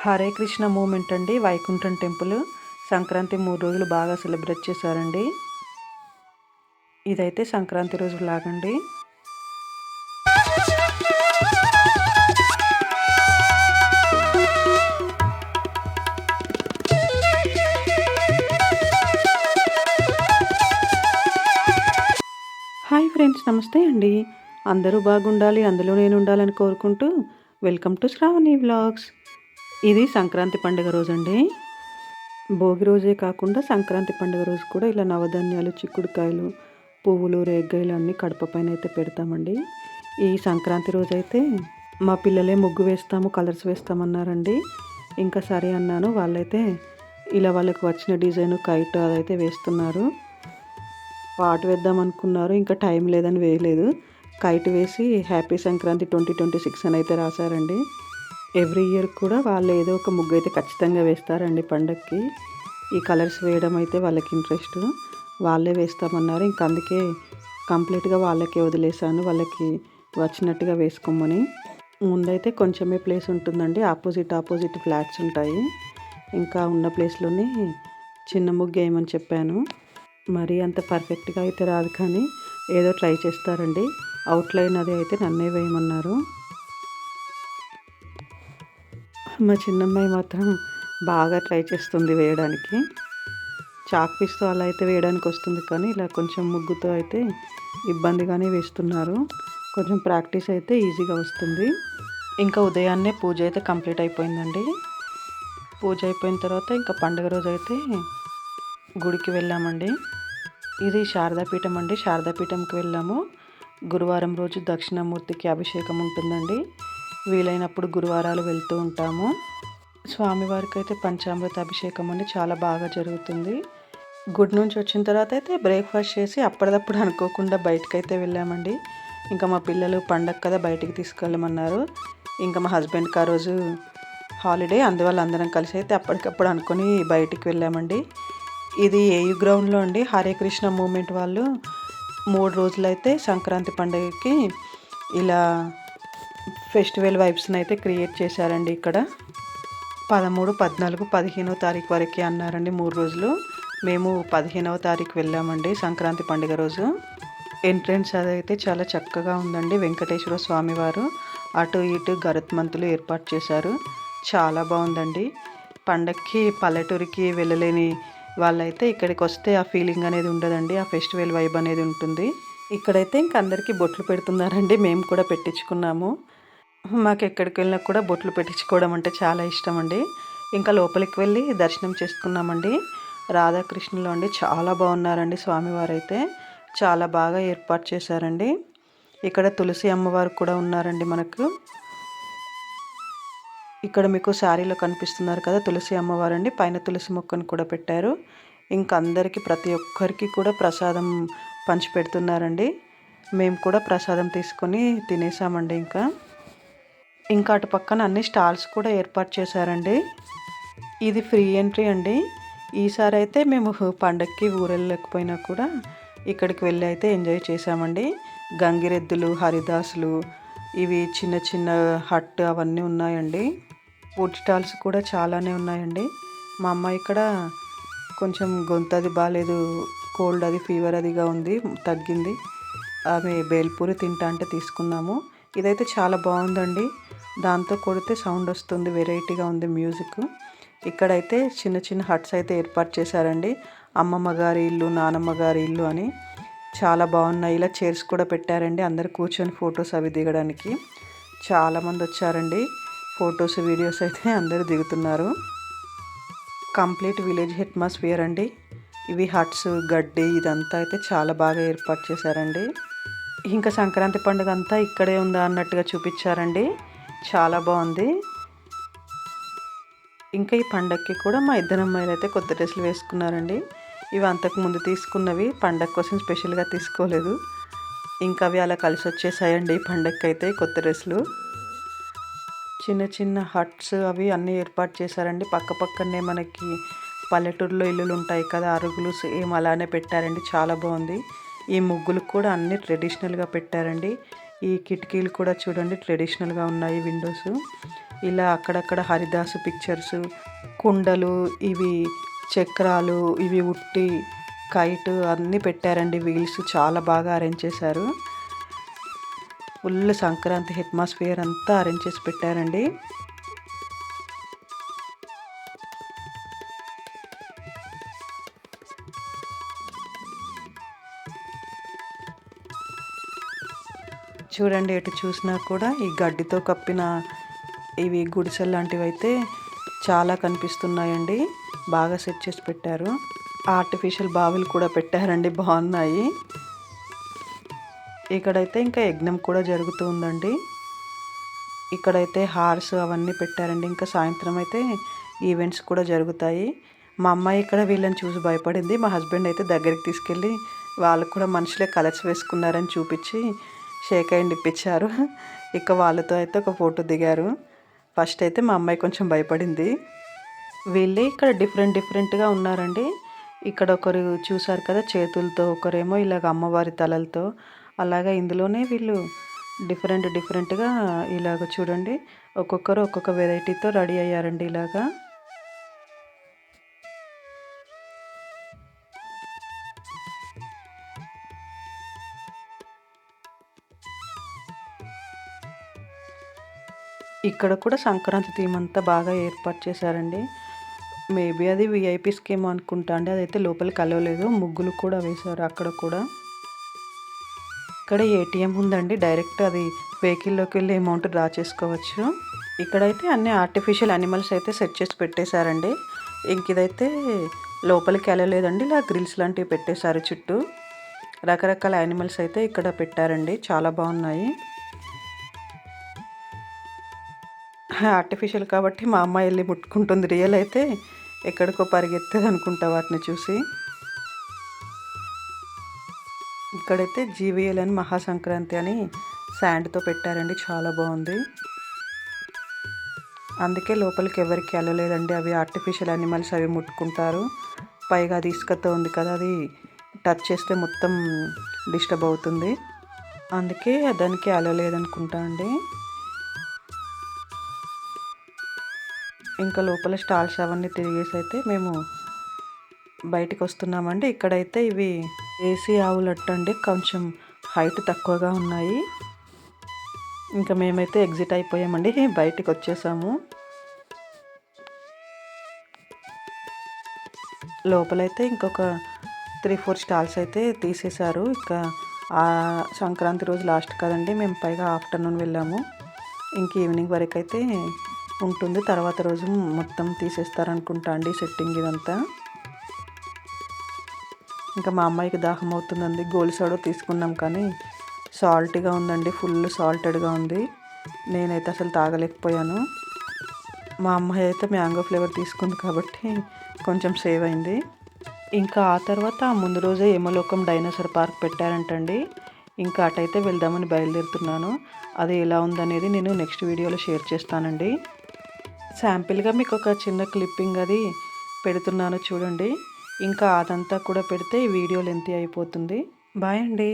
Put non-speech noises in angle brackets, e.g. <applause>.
Hare Krishna moment అండి. Vaikuntham temple. Sankranti మూడు రోజులు బాగా సెలబ్రేట్ చేశారండి. ఇదైతే సంక్రాంతి రోజు లాగండి. హాయ్ ఫ్రెండ్స్ నమస్తే అండి. అందరూ బాగుండాలి అందులో నేను ఉండాలని కోరుకుంటూ వెల్కమ్ టు శ్రావణి వ్లాగ్స్. ఇది సంక్రాంతి పండుగ రోజు అండి భోగి రోజే కాకుండా సంక్రాంతి పండుగ రోజు కూడా ఇలా నవధాన్యాలు చిక్కుడుకాయలు పువ్వులు రేగ్గాయలు అన్నీ కడప పైన అయితే పెడతామండి. ఈ సంక్రాంతి రోజు అయితే మా పిల్లలే ముగ్గు వేస్తాము కలర్స్ వేస్తామన్నారండి. ఇంకా సరే అన్నాను వాళ్ళైతే ఇలా వాళ్ళకి వచ్చిన డిజైన్ కైట్ అదైతే వేస్తున్నారు. పాట వేద్దాం అనుకున్నారు ఇంకా టైం లేదని వేయలేదు. కైట్ వేసి happy Sankranti twenty twenty six అని అయితే రాశారండి. ఎవ్రీ ఇయర్ కూడా వాళ్ళు ఏదో ఒక ముగ్గు అయితే ఖచ్చితంగా వేస్తారండి పండగకి ఈ కలర్స్ వేయడం అయితే వాళ్ళకి ఇంట్రెస్ట్. వాళ్ళే వేస్తామన్నారు. ఇంక అందుకే కంప్లీట్గా వాళ్ళకే వదిలేశాను. వాళ్ళకి వచ్చినట్టుగా వేసుకోమని. ముందైతే కొంచెమే ప్లేస్ ఉంటుందండి. ఆపోజిట్ ఆపోజిట్ ఫ్లాట్స్ ఉంటాయి. ఇంకా ఉన్న ప్లేస్లోనే చిన్న ముగ్గు వేయమని చెప్పాను. మరీ అంత పర్ఫెక్ట్గా అయితే రాదు కానీ ఏదో ట్రై చేస్తారండి. అవుట్లైన్ అది అయితే నన్నే వేయమన్నారు. మా చిన్నమ్మాయి మాత్రం బాగా ట్రై చేస్తుంది వేయడానికి. చాక్ పీస్తో అలా అయితే వేయడానికి వస్తుంది కానీ ఇలా కొంచెం ముగ్గుతో అయితే ఇబ్బందిగానే వేస్తున్నారు. కొంచెం ప్రాక్టీస్ అయితే ఈజీగా వస్తుంది. ఇంకా ఉదయాన్నే పూజ అయితే కంప్లీట్ అయిపోయిందండి. పూజ అయిపోయిన తర్వాత ఇంకా పండుగ రోజు అయితే గుడికి వెళ్ళామండి. ఇది శారదాపీఠం అండి. శారదాపీఠంకి వెళ్ళాము. గురువారం రోజు దక్షిణామూర్తికి అభిషేకం ఉంటుందండి. వీలైనప్పుడు గురువారాలు వెళ్తూ ఉంటాము. స్వామివారికి అయితే పంచామృత అభిషేకం అండి చాలా బాగా జరుగుతుంది. గుడి నుంచి వచ్చిన తర్వాత అయితే బ్రేక్ఫాస్ట్ చేసి అప్పటిదప్పుడు అనుకోకుండా బయటకైతే వెళ్ళామండి. ఇంకా మా పిల్లలు పండగ కదా బయటికి తీసుకెళ్ళమన్నారు. ఇంకా మా హస్బెండ్కి ఆ రోజు హాలిడే అందువల్ల అందరం కలిసి అయితే అప్పటికప్పుడు అనుకొని బయటికి వెళ్ళామండి. ఇది ఏయు గ్రౌండ్లో అండి హరే కృష్ణ మూమెంట్ వాళ్ళు మూడు రోజులైతే సంక్రాంతి పండుగకి ఇలా ఫెస్టివల్ వైబ్స్ని అయితే క్రియేట్ చేశారండి ఇక్కడ. పదమూడు పద్నాలుగు పదిహేనవ తారీఖు వరకే అన్నారండి మూడు రోజులు. మేము పదిహేనవ తారీఖు వెళ్ళామండి సంక్రాంతి పండుగ రోజు. ఎంట్రెన్స్ అదైతే చాలా చక్కగా ఉందండి వెంకటేశ్వర స్వామివారు. అటు ఇటు గరత్మంతులు ఏర్పాటు చేశారు. చాలా బాగుందండి. పండక్కి పల్లెటూరికి వెళ్ళలేని వాళ్ళైతే ఇక్కడికి వస్తే ఆ ఫీలింగ్ అనేది ఉండదండి ఆ ఫెస్టివల్ వైబ్ అనేది ఉంటుంది. ఇక్కడైతే ఇంక అందరికీ బొట్లు పెడుతున్నారండి మేము కూడా పెట్టించుకున్నాము. మాకు ఎక్కడికి వెళ్ళినా కూడా బొట్లు పెట్టించుకోవడం అంటే చాలా ఇష్టం అండి ఇంకా లోపలికి వెళ్ళి దర్శనం చేసుకున్నామండి. రాధాకృష్ణులు అండి చాలా బాగున్నారండి స్వామివారు అయితే చాలా బాగా ఏర్పాటు చేశారండి. ఇక్కడ తులసి అమ్మవారు కూడా ఉన్నారండి మనకు. ఇక్కడ మీకు శారీలో కనిపిస్తున్నారు కదా తులసి అమ్మవారండి. పైన తులసి మొక్కను కూడా పెట్టారు. ఇంకా అందరికీ ప్రతి ఒక్కరికి కూడా ప్రసాదం పంచి పెడుతున్నారండి మేము కూడా ప్రసాదం తీసుకొని తినేసామండి ఇంకా. ఇంకా అటు పక్కన అన్ని స్టాల్స్ కూడా ఏర్పాటు చేశారండి. ఇది ఫ్రీ ఎంట్రీ అండి. ఈసారి అయితే మేము పండక్కి ఊరెళ్ళకపోయినా కూడా ఇక్కడికి వెళ్ళి అయితే ఎంజాయ్ చేసామండి గంగిరెద్దులు హరిదాసులు ఇవి చిన్న చిన్న హట్ అవన్నీ ఉన్నాయండి. ఫుడ్ స్టాల్స్ కూడా చాలానే ఉన్నాయండి. మా అమ్మ ఇక్కడ కొంచెం గొంతది బాగాలేదు కోల్డ్ అది ఫీవర్ అదిగా ఉంది తగ్గింది. ఆమె బేల్పూరి తింటా అంటే తీసుకున్నాము. ఇదైతే చాలా బాగుందండి. దాంతో కొడితే సౌండ్ వస్తుంది వెరైటీగా ఉంది మ్యూజిక్. ఇక్కడైతే చిన్న చిన్న హట్స్ అయితే ఏర్పాటు చేశారండి. అమ్మమ్మ గారి ఇల్లు నానమ్మ గారి ఇల్లు అని చాలా బాగున్నాయి. ఇలా చైర్స్ కూడా పెట్టారండి. అందరు కూర్చొని ఫొటోస్ అవి దిగడానికి. చాలామంది వచ్చారండి. ఫొటోస్ వీడియోస్ అయితే అందరూ దిగుతున్నారు. కంప్లీట్ విలేజ్ హెట్మాస్ఫియర్ అండి. ఇవి హట్స్ గడ్డి ఇదంతా అయితే చాలా బాగా ఏర్పాటు చేశారండి. ఇంకా సంక్రాంతి పండుగ అంతా ఇక్కడే ఉందా అన్నట్టుగా చూపించారండి. చాలా బాగుంది. ఇంకా ఈ పండగకి కూడా మా ఇద్దరు అమ్మాయిలు అయితే కొత్త డ్రెస్సులు వేసుకున్నారండి. ఇవి అంతకు ముందు తీసుకున్నవి పండగ కోసం స్పెషల్గా తీసుకోలేదు. ఇంకా అవి అలా కలిసి వచ్చేసాయండి పండగకి అయితే కొత్త డ్రెస్సులు. చిన్న చిన్న హట్స్ అవి అన్నీ ఏర్పాటు చేశారండి. పక్క పక్కనే మనకి పల్లెటూరులో ఇల్లులు ఉంటాయి కదా అరుగులు సేమ్ అలానే పెట్టారండి. చాలా బాగుంది. ఈ ముగ్గులు కూడా అన్నీ ట్రెడిషనల్గా పెట్టారండి. ఈ కిటికీలు కూడా చూడండి ట్రెడిషనల్గా ఉన్నాయి విండోస్ ఇలా అక్కడక్కడ హరిదాసు పిక్చర్స్ కుండలు ఇవి చక్రాలు ఇవి ఉట్టి కైట్ అన్నీ పెట్టారండి వీల్స్ చాలా బాగా అరేంజ్ చేశారు. ఫుల్ సంక్రాంతి హెట్మాస్ఫియర్ అంతా అరేంజ్ చేసి పెట్టారండి. చూడండి ఎటు చూసినా కూడా ఈ గడ్డితో కప్పిన ఇవి గుడిసెలు లాంటివి అయితే చాలా కనిపిస్తున్నాయండి. బాగా సెట్ చేసి పెట్టారు. ఆర్టిఫిషియల్ బావిలు కూడా పెట్టారండి. బాగున్నాయి. ఇక్కడైతే ఇంకా యజ్ఞం కూడా జరుగుతూ ఉందండి. ఇక్కడైతే హార్స్ అవన్నీ పెట్టారండి. ఇంకా సాయంత్రం అయితే ఈవెంట్స్ కూడా జరుగుతాయి. మా అమ్మాయి ఇక్కడ వీళ్ళని చూసి భయపడింది. మా హస్బెండ్ అయితే దగ్గరికి తీసుకెళ్ళి వాళ్ళకు కూడా మనుషులే కలర్స్ వేసుకున్నారని చూపించి షేక్ హ్యాండ్ ఇప్పించారు. ఇక వాళ్ళతో అయితే ఒక ఫోటో దిగారు. ఫస్ట్ అయితే మా అమ్మాయి కొంచెం భయపడింది. వీళ్ళే ఇక్కడ డిఫరెంట్ డిఫరెంట్గా ఉన్నారండి. ఇక్కడ ఒకరు చూసారు కదా చేతులతో ఒకరేమో ఇలాగ అమ్మవారి తలలతో. అలాగా ఇందులోనే వీళ్ళు డిఫరెంట్ డిఫరెంట్గా ఇలాగ చూడండి. ఒక్కొక్కరు ఒక్కొక్క వెరైటీతో రెడీ అయ్యారండి ఇలాగా. ఇక్కడ కూడా సంక్రాంతి థీమ్ అంతా బాగా ఏర్పాటు చేశారండి. మేబీ అది విఐపీ స్కీమ్ అనుకుంటా అండి. అదైతే లోపలికి కలవలేదు. ముగ్గులు కూడా వేశారు అక్కడ కూడా. ఇక్కడ ఏటీఎం ఉందండి. డైరెక్ట్ అది వెహికల్లోకి వెళ్ళి అమౌంట్ డ్రా చేసుకోవచ్చు. ఇక్కడైతే అన్ని ఆర్టిఫిషియల్ అనిమల్స్ అయితే సెట్ చేసి పెట్టేశారండి. ఇంక ఇదైతే లోపలికి వెళ్ళలేదండి. ఇలా గ్రిల్స్ లాంటివి పెట్టేశారు చుట్టూ. రకరకాల యానిమల్స్ అయితే ఇక్కడ పెట్టారండి. చాలా బాగున్నాయి. ఆర్టిఫిషియల్ కాబట్టి మా అమ్మాయి వెళ్ళి ముట్టుకుంటుంది రియల్ అయితే ఎక్కడికో పరిగెత్తేది అనుకుంటా వాటిని చూసి. ఇక్కడైతే జీవీఎల్ అని మహాసంక్రాంతి అని శాండ్తో పెట్టారండి చాలా బాగుంది. అందుకే లోపలికి ఎవరికి వెళ్ళలేదండి అవి ఆర్టిఫిషియల్ అనిమల్స్ అవి ముట్టుకుంటారు. పైగా అది ఇసుకతో ఉంది కదా అది టచ్ చేస్తే మొత్తం డిస్టర్బ్ అవుతుంది. అందుకే దానికి అలలేదనుకుంటా అండి. ఇంకా లోపల స్టాల్స్ అవన్నీ తిరిగేసి అయితే మేము బయటకు వస్తున్నామండి. ఇక్కడైతే ఇవి ఏసీ ఆవులట్టు అండి. కొంచెం హైట్ తక్కువగా ఉన్నాయి. ఇంకా మేమైతే ఎగ్జిట్ అయిపోయామండి. <laughs> బయటికి వచ్చేసాము. లోపలైతే ఇంకొక త్రీ ఫోర్ స్టాల్స్ అయితే తీసేశారు. ఇంకా ఆ సంక్రాంతి రోజు లాస్ట్ కదండి. మేము పైగా ఆఫ్టర్నూన్ వెళ్ళాము. ఇంక ఈవినింగ్ వరకు అయితే ఉంటుంది తర్వాత రోజు మొత్తం తీసేస్తారనుకుంటా అండి సెట్టింగ్ ఇదంతా. ఇంకా మా అమ్మాయికి దాహం అవుతుందండి. గోల్ సోడా తీసుకున్నాం కానీ సాల్ట్గా ఉందండి. ఫుల్ సాల్టెడ్గా ఉంది. నేనైతే అసలు తాగలేకపోయాను. మా అమ్మాయి అయితే మ్యాంగో ఫ్లేవర్ తీసుకుంది కాబట్టి కొంచెం సేవ్ అయింది. ఇంకా ఆ తర్వాత ముందు రోజే యమలోకం డైనోసార్ పార్క్ పెట్టారంటండి. ఇంకా అటైతే వెళ్దామని బయలుదేరుతున్నాను. అది ఎలా ఉందనేది నేను నెక్స్ట్ వీడియోలో షేర్ చేస్తానండి. శాంపిల్గా మీకు ఒక చిన్న క్లిప్పింగ్ అది పెడుతున్నాను చూడండి. ఇంకా అదంతా కూడా పెడితే వీడియో లెంత్ అయిపోతుంది. బాయ్ అండి.